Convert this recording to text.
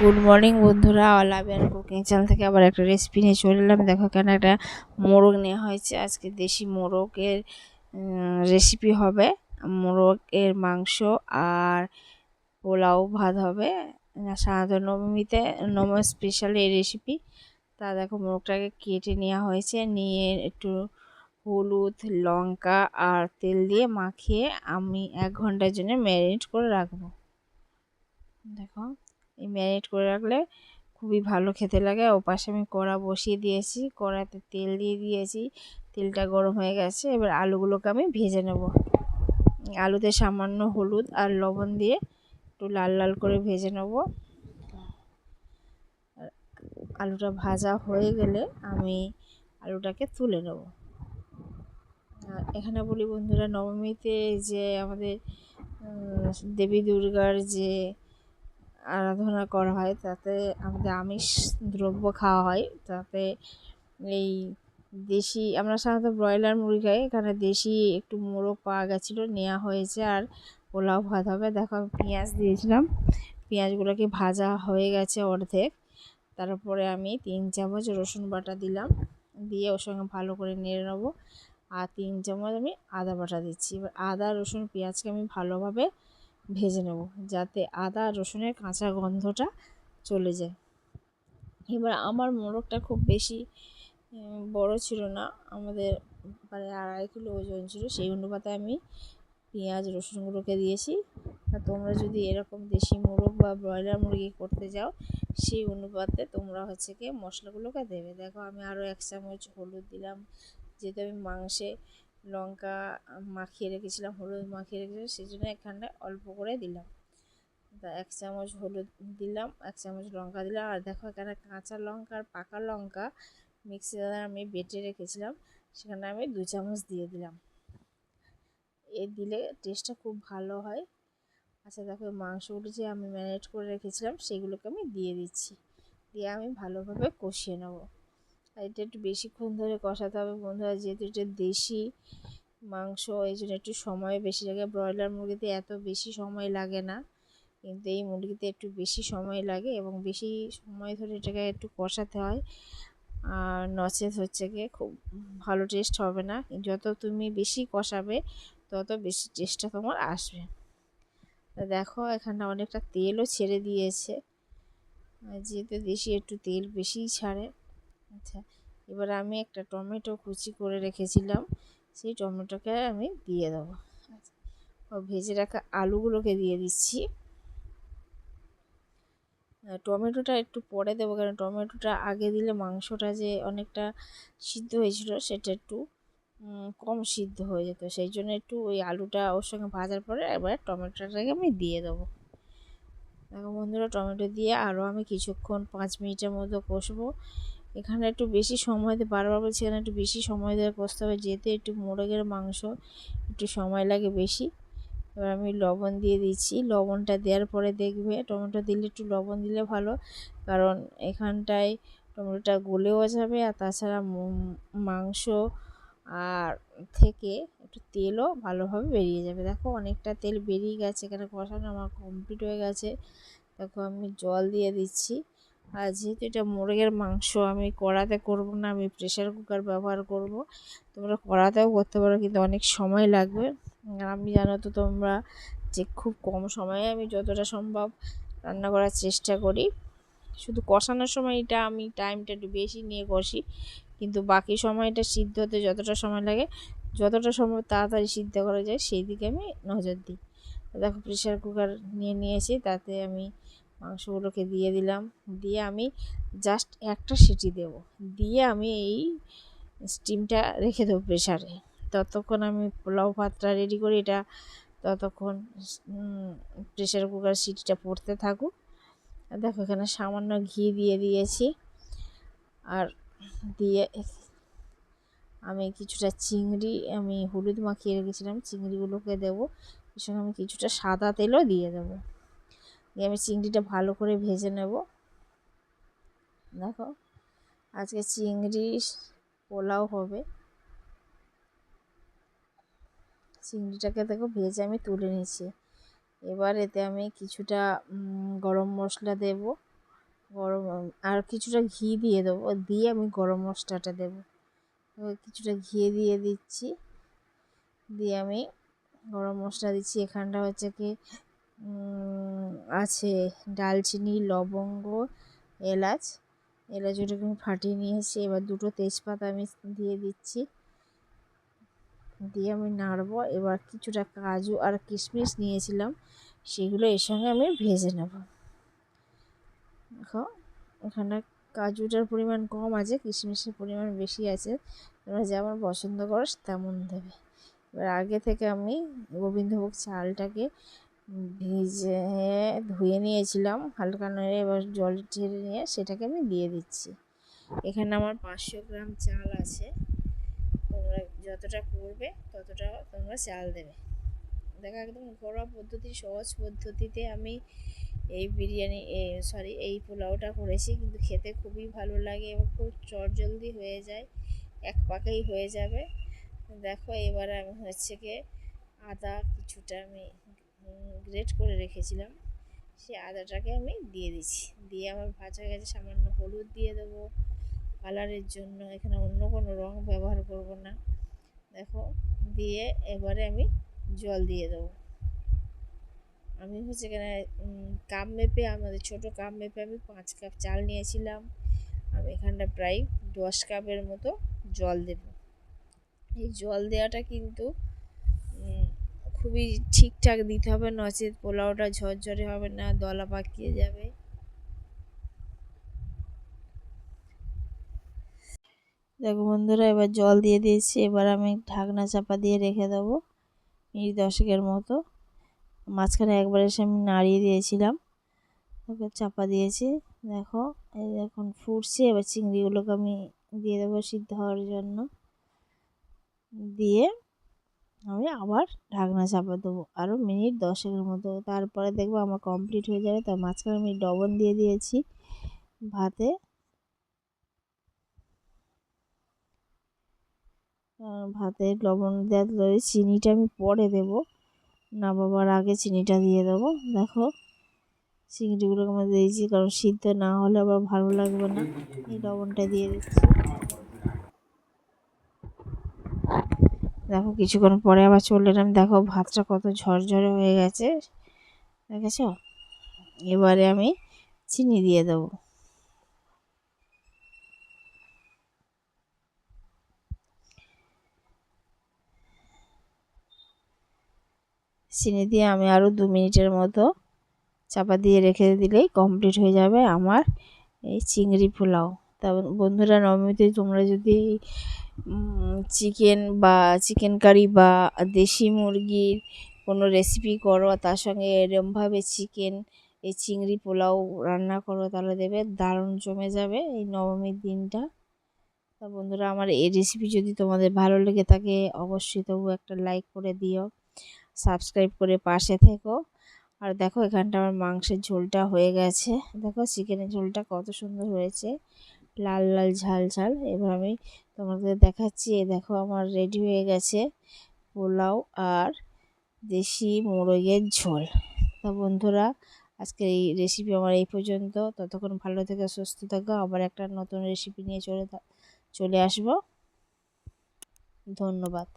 Good morning বন্ধুরা। অলাবিয়ান cooking channel থেকে আবার একটা রেসিপি নিয়ে চলে এলাম। দেখো কেন একটা মোরগ নেওয়া হয়েছে। আজকে দেশি মোরগের রেসিপি হবে। মোরগের মাংস আর পোলাও ভাত হবে। সাধারণত নবমীতে, নবম স্পেশাল এই রেসিপি তা দেখো, মোরগটাকে কেটে নেওয়া হয়েছে। নিয়ে একটু হলুদ, লঙ্কা আর তেল দিয়ে মাখিয়ে আমি এক ঘণ্টার জন্য ম্যারিনেট করে রাখব। দেখো। এই ম্যারিনেট করে রাখলে খুবই ভালো খেতে লাগে। ও পাশে আমি কড়া বসিয়ে দিয়েছি, কড়াতে তেল দিয়ে দিয়েছি, তেলটা গরম হয়ে গেছে। এবার আলুগুলোকে আমি ভেজে নেব। আলুতে সামান্য হলুদ আর লবণ দিয়ে একটু লাল লাল করে ভেজে নেব। আলুটা ভাজা হয়ে গেলে আমি আলুটাকে তুলে নেব। এখানে বলি বন্ধুরা, নবমীতে যে আমাদের দেবী দুর্গার যে আরাধনা করা হয় তাতে আমাদের আমিষ দ্রব্য খাওয়া হয় তাতে এই দেশি, আমরা সাধারণত ব্রয়লার মুরগি খাই, এখানে দেশি একটু মোরগ পাওয়া গেছিল নেওয়া হয়েছে আর পোলাও ভাত হবে। দেখো আমি পেঁয়াজ দিয়েছিলাম, পেঁয়াজগুলোকে ভাজা হয়ে গেছে অর্ধেক। তারপরে আমি তিন চামচ রসুন বাটা দিলাম, দিয়ে ওর সঙ্গে ভালো করে নেড়ে নেব। আর তিন চামচ আমি আদা বাটা দিচ্ছি। এবার আদা, রসুন, পেঁয়াজকে আমি ভালোভাবে ভেজে নেব যাতে আদা, রসুনের কাঁচা গন্ধটা চলে যায়। এবার আমার মোরগটা খুব বেশি বড় ছিল না, আমাদের প্রায় আড়াই কিলো ওজন ছিল, সেই অনুপাতে আমি পেঁয়াজ রসুনগুলোকে দিয়েছি। আর তোমরা যদি এরকম দেশি মোরগ বা ব্রয়লার মুরগি করতে যাও, সেই অনুপাতে তোমরা হচ্ছে কি মশলাগুলোকে দেবে। দেখো আমি আরও এক চামচ হলুদ দিলাম, যেহেতু আমি মাংসে লঙ্কা মাখিয়ে রেখেছিলাম, হলুদ মাখিয়ে রেখেছিলাম সেই জন্য এখানটায় অল্প করে দিলাম। তা এক চামচ হলুদ দিলাম, এক চামচ লঙ্কা দিলাম। আর দেখো এখানে কাঁচা লঙ্কা আর পাকা লঙ্কা মিক্সিতে আমি বেটে রেখেছিলাম, সেখানে আমি দু চামচ দিয়ে দিলাম। এ দিলে টেস্টটা খুব ভালো হয়। আচ্ছা দেখো, মাংসগুলো যে আমি ম্যারিনেট করে রেখেছিলাম, সেগুলোকে আমি দিয়ে দিচ্ছি। দিয়ে আমি ভালোভাবে কষিয়ে নেব। এটা একটু বেশিক্ষণ ধরে কষাতে হবে বন্ধুরা, যেহেতু এটা দেশি মাংস এই জন্য একটু সময় বেশি লাগে। ব্রয়লার মুরগিতে এত বেশি সময় লাগে না, কিন্তু এই মুরগিতে একটু বেশি সময় লাগে এবং বেশি সময় ধরে এটাকে একটু কষাতে হয়। আর নচেত হচ্ছে গিয়ে খুব ভালো টেস্ট হবে না যত তুমি বেশি কষাবে, তত বেশি টেস্টটা তোমার আসবে। দেখো, এখানে অনেকটা তেলও ছেড়ে দিয়েছে। যেহেতু দেশি একটু তেল বেশিই ছাড়ে। আচ্ছা এবার আমি একটা টমেটো কুচি করে রেখেছিলাম, সেই টমেটোকে আমি দিয়ে দেবো। আচ্ছা ভেজে রাখা আলুগুলোকে দিয়ে দিচ্ছি। টমেটোটা একটু পরে দেবো, কারণ টমেটোটা আগে দিলে মাংসটা যে অনেকটা সিদ্ধ হয়েছিল সেটা একটু কম সিদ্ধ হয়ে যেত। সেই জন্য একটু ওই আলুটা ওর সঙ্গে ভাজার পরে এবার টমেটোটাকে আমি দিয়ে দেবো। দেখো বন্ধুরা, টমেটো দিয়ে আরও আমি কিছুক্ষণ পাঁচ মিনিটের মতো কষবো। এখানে একটু বেশি সময় দিয়ে বারবার বলছি, এখানে একটু বেশি সময় কষতে হবে যেহেতু একটু মোরগের মাংস, একটু সময় লাগে বেশি। এবার আমি লবণ দিয়ে দিচ্ছি। লবণটা দেওয়ার পরে দেখবে টমেটো দিলে একটু লবণ দিলে ভালো। কারণ এখানটায় টমেটোটা গলেও যাবে আর তাছাড়া মাংস আর থেকে একটু তেলও ভালোভাবে বেরিয়ে যাবে। দেখো অনেকটা তেল বেরিয়ে গেছে, এখানে কষানো আমার কমপ্লিট হয়ে গেছে। দেখো আমি জল দিয়ে দিচ্ছি। আর যেহেতু এটা মুরগের মাংস। আমি কড়াতে করব না, আমি প্রেশার কুকার ব্যবহার করব। তোমরা কড়াতেও করতে পারো, কিন্তু অনেক সময় লাগবে। আমি জানো তো তোমরা যে খুব কম সময়ে আমি যতটা সম্ভব রান্না করার চেষ্টা করি। শুধু কষানোর সময় এটা আমি টাইমটা একটু বেশি নিয়ে কষি, কিন্তু বাকি সময়টা সিদ্ধ হতে যতটা সময় লাগে, যতটা সম্ভব তাড়াতাড়ি সিদ্ধ করা যায় সেই দিকে আমি নজর দিই। দেখো প্রেশার কুকার নিয়ে নিয়েছি, তাতে আমি মাংসগুলোকে দিয়ে দিলাম। দিয়ে আমি জাস্ট একটা সিটি দেব। দিয়ে আমি এই স্টিমটা রেখে দেবো প্রেশারে ততক্ষণ আমি পোলাও ভাতটা রেডি করি। এটা ততক্ষণ প্রেশার কুকার সিটিটা পড়তে থাকুক। দেখো এখানে সামান্য ঘি দিয়ে দিয়েছি। আর দিয়ে আমি কিছুটা চিংড়ি, আমি হলুদ মাখিয়ে রেখেছিলাম। চিংড়িগুলোকে দেবো। এর সঙ্গে আমি কিছুটা সাদা তেলও দিয়ে দেবো। দিয়ে আমি চিংড়িটা ভালো করে ভেজে নেব। দেখো, আজকে চিংড়ি পোলাও হবে। চিংড়িটাকে দেখো ভেজে আমি তুলে নিচ্ছি এবার এতে আমি কিছুটা গরম মশলা দেব। গরম, আর কিছুটা ঘি দিয়ে দেবো। দিয়ে আমি গরম মশলাটা দেবো। কিছুটা ঘি দিয়ে দিচ্ছি। দিয়ে আমি গরম মশলা দিচ্ছি। এখানটা হচ্ছে কি আছে ডালচিনি, লবঙ্গ, এলাচ। এলাচ ওটাকে আমি ফাটিয়ে নিয়েছি। এবার দুটো তেজপাতা আমি দিয়ে দিচ্ছি। দিয়ে আমি নাড়বো। এবার কিছুটা কাজু আর কিশমিশ নিয়েছিলাম। সেগুলো এর সঙ্গে আমি ভেজে নেব। দেখো, এখানে কাজুটার পরিমাণ কম আছে, কিশমিশের পরিমাণ বেশি আছে। তোমরা যেমন পছন্দ করো, তেমন দেবে। এবার আগে থেকে আমি গোবিন্দভোগ চালটাকে ভিজে ধুয়ে নিয়েছিলাম, হালকা নেড়ে এবার জল ঝেড়ে নিয়ে সেটাকে আমি দিয়ে দিচ্ছি। এখানে আমার পাঁচশো গ্রাম চাল আছে, তোমরা যতটা করবে ততটা তোমরা চাল দেবে। দেখো একদম ঘরোয়া পদ্ধতি, সহজ পদ্ধতিতে আমি এই বিরিয়ানি সরি এই পোলাওটা করেছি, কিন্তু খেতে খুবই ভালো লাগে এবং খুব চটজলদি হয়ে যায়, এক পাকেই হয়ে যাবে। দেখো এবার আমি হচ্ছে গিয়ে আদা কিছুটা আমি গ্রেট করে রেখেছিলাম সেই আদাটাকে আমি দিয়ে দিচ্ছি। দিয়ে আমার ভাজা গেছে, সামান্য হলুদ দিয়ে দেবো কালারের জন্য। এখানে অন্য কোনো রং ব্যবহার করব না। দেখো, দিয়ে এবারে আমি জল দিয়ে দেবো। আমি হচ্ছে এখানে কাপ মেপে, আমাদের ছোটো কাপ মেপে আমি পাঁচ কাপ চাল নিয়েছিলাম। আমি এখানটা প্রায় দশ কাপের মতো জল দেব। এই জল দেওয়াটা কিন্তু খুবই ঠিকঠাক দিতে হবে, নচেত পোলাওটা ঝরঝরে হবে না, দলা পাকিয়ে যাবে। দেখো বন্ধুরা, এবার জল দিয়ে দিয়েছি, এবার আমি ঢাকনা চাপা দিয়ে রেখে দেবো মিনিট দশেকের মতো। মাঝখানে একবার এসে আমি নাড়িয়ে দিয়েছিলাম, ওকে চাপা দিয়েছি। দেখো, এই এখন ফুটছে, এবার চিংড়িগুলোকে আমি দিয়ে দেবো সিদ্ধ হওয়ার জন্য। দিয়ে আমি আবার ঢাকনা চাপা দেবো। আরও মিনিট দশেকের মতো। তারপরে দেখব আমার কমপ্লিট হয়ে যাবে। তার মাঝখানে আমি ডবন দিয়ে দিয়েছি ভাতে। ভাতে লবণ দেওয়া চিনিটা আমি পরে দেব। না বাবার আগে চিনিটা দিয়ে দেবো। দেখো, চিংড়িগুলোকে আমি দিয়েছি, কারণ সিদ্ধ না হলে আবার ভালো লাগবে না। এই লবণটা দিয়ে দিচ্ছি। দেখো কিছুক্ষণ পরে আবার চলে এলাম। দেখো ভাতটা কত ঝরঝরে হয়ে গেছে। দেখেছ? এবারে আমি চিনি দিয়ে দেবো। চিনি দিয়ে আমি আরও দু মিনিটের মতো চাপা দিয়ে রেখে দিলেই কমপ্লিট হয়ে যাবে আমার এই চিংড়ি পোলাও। তা বন্ধুরা, নবমীতে তোমরা যদি চিকেন বা চিকেন কারি বা দেশি মুরগির কোনো রেসিপি করো, তার সঙ্গে এরমভাবে চিকেন, এই চিংড়ি পোলাও রান্না করো, তাহলে দেবে দারুণ জমে যাবে এই নবমীর দিনটা। তা বন্ধুরা, আমার এই রেসিপি যদি তোমাদের ভালো লেগে থাকে, অবশ্যই তবু একটা লাইক করে দিও সাবস্ক্রাইব করে পাশে থেকো। আর দেখো, এখানটা আমার মাংসের ঝোলটা হয়ে গেছে। দেখো, চিকেনের ঝোলটা কত সুন্দর হয়েছে। লাল লাল, ঝাল ঝাল। এবার আমি তোমাদের দেখাচ্ছি দেখো আমার রেডি হয়ে গেছে পোলাও আর দেশি মোরগের ঝোল। তা বন্ধুরা, আজকের এই রেসিপি আমার এই পর্যন্ত। ততক্ষণ ভালো থেকে, সুস্থ থাকো। আবার একটা নতুন রেসিপি নিয়ে চলে চলে আসব। ধন্যবাদ।